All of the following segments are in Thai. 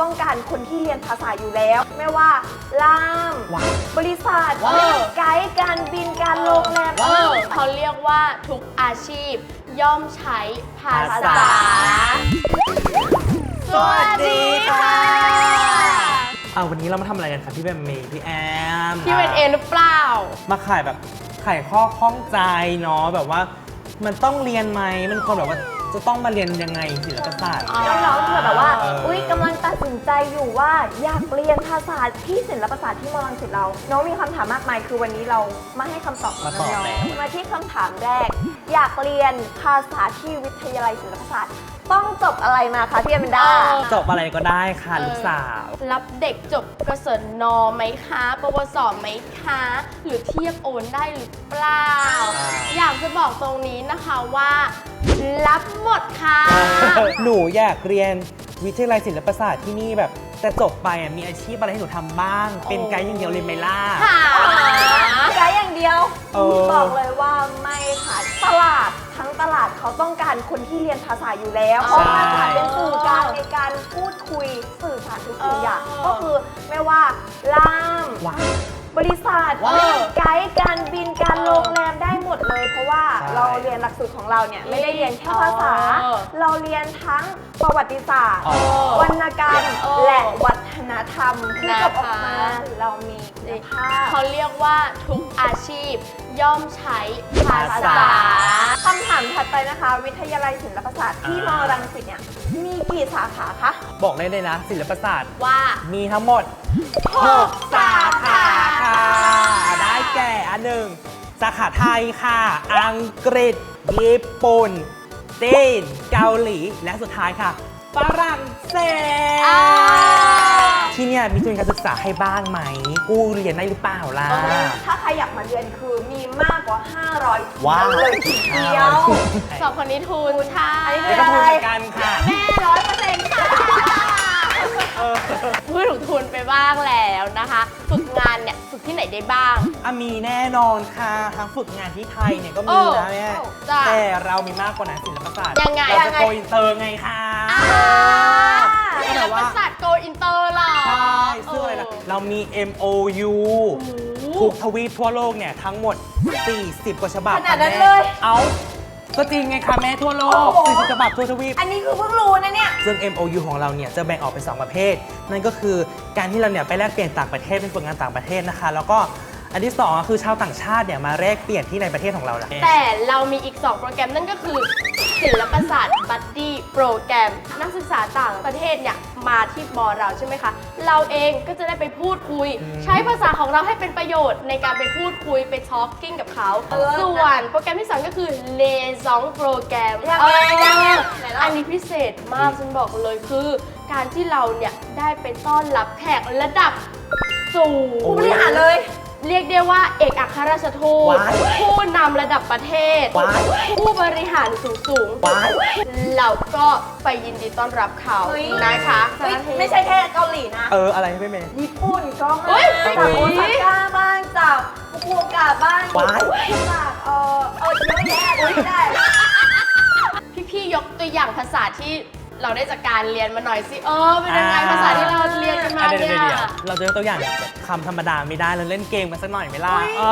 ต้องการคนที่เรียนภาษาอยู่แล้ว ไม่ว่าล่าม ว้าว บริษัทว้าว ไกด์การบินการโรงแรมเออเขาเรียกว่าทุกอาชีพย่อมใช้ภาษาสวัสดีค่ะเอาวันนี้เรามาทำอะไรกันคะพี่แบมเมย์พี่แอมพี่เป็นเอหรือเปล่า มาขายแบบไขข้อข้องใจเนาะแบบว่า มันต้องเรียนไหมมันควรแบบว่า จะต้องมาเรียนยังไงศิลปศาสตร์อ๋อน้องๆเผื่อแบบว่าเอออุ๊อุ้ยกำลังตัดสินใจอยู่ว่าอยากเรียนภาษาที่ศิลปศาสตร์ที่มอลังสิตเรา น้องมีคำถามมากมาย คือวันนี้เรามาให้คำตอบกับน้องๆมาที่คำถามแรก อยากเรียนภาษาที่วิทยาลัยศิลปศาสตร์ ต้องจบอะไรมาคะพี่เอเมนดาเออจบอะไรก็ได้ค่ะลูกสาว รับเด็กจบกศนไหมคะ ปวสไหมคะ หรือเทียบโอนได้หรือเปล่าอ่าอยากจะบอกตรงนี้นะคะว่า รับหมดค่ะ หนูอยากเรียนวิทยาลัยศิลปศาสตร์ที่นี่แบบแต่จบไปอะมีอาชีพอะไรให้หนูทำบ้าง เป็นไกด์อย่างเดียวเลยไหมล่ะ ค่ะไกด์อย่างเดียว เออ บอกเลยว่าไม่ค่ะ ตลาดทั้งตลาดเขาต้องการคนที่เรียนภาษาอยู่แล้ว เพราะภาษาเป็นสื่อกลางในการพูดคุยสื่อสารทุกสิ่งอย่างเออก็คือไม่ว่าล่าม ว้าว บริษัทว้าว ไกด์การบินการโรงแรมได้หมดเลย เพราะว่าใช่ เราเรียนหลักสูตรของเราเนี่ยไม่ได้เรียนแค่ภาษา เออเราเรียนทั้งประวัติศาสตร์อ๋อวรรณกรรมเออและวัฒนธรรมคือจบออกมานะคะ เรามีคุณภาพ เขาเรียกว่าทุกอาชีพย่อมใช้ภาษา คำถามถัดไปนะคะ วิทยาลัยศิลปศาสตร์ที่มอ่ารังสิตเนี่ยมีกี่สาขาคะ บอกได้เลยนะ ศิลปศาสตร์ ว่า มีทั้งหมด 6 สาขาค่ะ ได้แก่อันหนึ่ง สาขาไทยค่ะ อังกฤษ ญี่ปุ่น จีน เกาหลี และสุดท้ายค่ะ ฝรั่งเศสอ่าที่เนี่ยมีทุนการศึกษาให้บ้างไหม กู้เรียนได้หรือเปล่าล่ะ ถ้าใครอยากมาเรียนคือมีมากกว่า 500ว้าวเลยทีเดียว สองคนนี้ทุนค่ะอันนี้แล้วก็ทุนเหมือนกันค่ะ แม่ร้อยเปอร์เซ็นต์ค่ะ พูดถึงทุนไปบ้างแล้วนะคะ ฝึกงานเนี่ยฝึกที่ไหนได้บ้างอะมีแน่นอนค่ะทั้งฝึกงานที่ไทยเนี่ยก็โอ้มีนะแม่จ้ะแต่เรามีมากกว่านั้นศิลปศาสตร์ยังไง เรายัจะงไง โกอินเตอร์ไงคะศิลปศาสตร์โกอินเตอร์หรอใช่ซึ่งอะไรล่ะเรามี MOU ทุกทวีปทั่วโลกเนี่ยทั้งหมด 40 กว่าฉบับขนาดนั้นค่ะแม่เลย เอา ก็จริงไงคะแม่ทั่วโลกโอ้โห 40ฉบับทั่วทวีป อันนี้คือเพิ่งรู้นะเนี่ย ซึ่ง MOU ของเราเนี่ยจะแบ่งออกเป็น 2 ประเภท นั่นก็คือการที่เราเนี่ยไปแลกเปลี่ยนต่างประเทศเป็นฝึกงานต่างประเทศนะคะ แล้วก็อันที่สองก็คือชาวต่างชาติเนี่ยมาแลกเปลี่ยนที่ในประเทศของเราแหละแต่เรามีอีก 2 โปรแกรมนั่นก็คือ ศิลปศาสตร์บัดดี้โปรแกรม นักศึกษาต่างประเทศเนี่ยมาที่มอเราใช่ไหมคะ เราเองก็จะได้ไปพูดคุยอืมใช้ภาษาของเราให้เป็นประโยชน์ในการไปพูดคุยไปทอ l k กิ้งกับเขาเออส่วนโปรแกรมที่2ก็คือเลซองโปรแกรมยังไงยังไงไหนเล่าอันนี้พิเศษมากฉันบอกเลยคือ การที่เราเนี่ยได้ไปต้อนรับแขกระดับสูงผู้บริหารเลย เรียกได้ว่าเอกอัครราชทูตว้ายผู้นำระดับประเทศว้ายผู้บริหารสูงสูงๆว้ายเราก็ไปยินดีต้อนรับเขาเฮ้ย นะคะเฮ้ยไม่ใช่แค่เกาหลีนะ เออ อะไรไม่เมย์ ญี่ปุ่นก็เฮ้มายจากเฮ้โอยซาก้าบ้างจากฟุกุโอกะบ้างว้าย จากเออเออเยอะแยะเลยไม่ได้ พี่ๆยกตัวอย่างภาษาที่ เราได้จากการเรียนมาหน่อยสิเออเป็นยังไงภาษาที่เราเรียนกันมาอะเดี๋ยวเนี่เดี๋ยยวเดี๋ยวเราจะยกตัวอย่างแบบคำธรรมดาไม่ได้เราเล่นเกมกันสักหน่อยไหมล่ะอุ๊ยเอ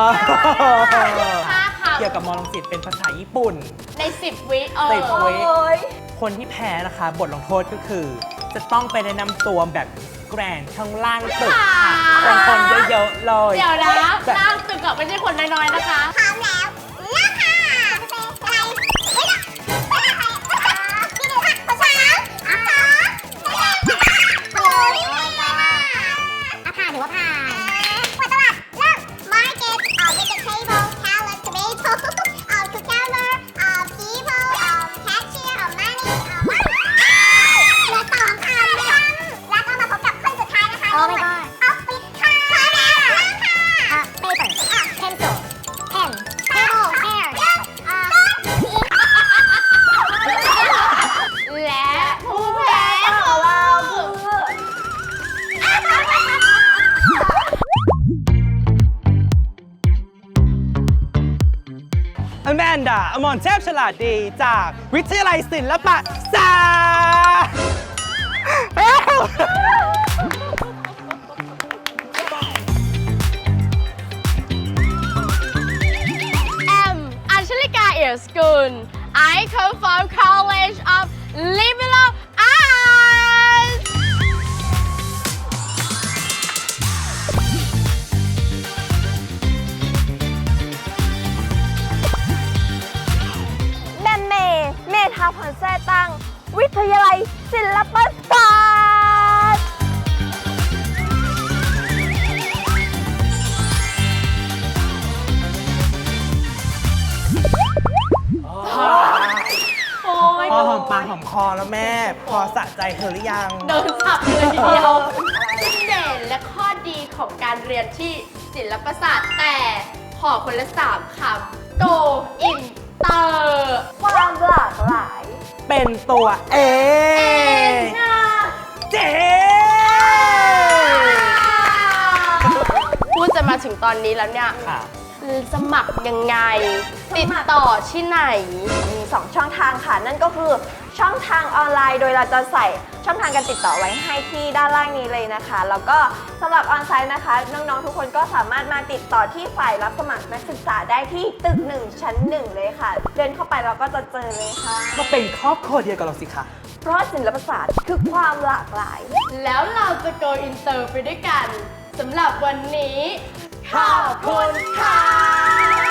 อห้าคเกี่ยวกับมอลังสิตเป็นภาษาญี่ปุ่นำใน 10 วิเอสิบอวิ โอ้ยคนที่แพ้นะคะ บทลงโทษก็คือ จะต้องไปแนะนำตัวแบบแกรนด์ข้างล่างตึกค่ะ เป็นคนเยอะๆเลยเดี๋ยวนะแบบล่างตึกอะไม่ใช่คนน้อยๆนะคะพร้ อแมนดา อมอนเทพฉลาดดีจากวิทยาลัยศิลปศาสตร์แอมอัญชลิกาเอียสกุล I come from College of Liberal สะใจเธอหรือยัง โดนสับเลยทีเดียวจุดเด่นและข้อดีของการเรียนที่ศิลปศาสตร์แต่ขอคนละสามคำ go in เตอร์ความหลากหลายเป็นตัวเองงานเจ๊พูดจะมาถึงตอนนี้แล้วเนี่ย ค่ะ สมัครยังไง ติดต่อที่ไหน มี2ช่องทางค่ะ นั่นก็คือช่องทางออนไลน์ โดยเราจะใส่ช่องทางการติดต่อไว้ให้ที่ด้านล่างนี้เลยนะคะ แล้วก็สำหรับออนไซต์นะคะ น้องๆทุกคนก็สามารถมาติดต่อที่ฝ่ายรับสมัครนักศึกษาได้ที่ตึก 1 ชั้น 1 เลยค่ะ เดินเข้าไปเราก็จะเจอเลยค่ะ ก็เป็นครอบครัวเดียวกับเราสิคะเพราะศิลปศาสตร์คือความหลากหลาย แล้วเราจะ go inter ไปด้วยกันสำหรับวันนี้ ขอบคุณค่ะ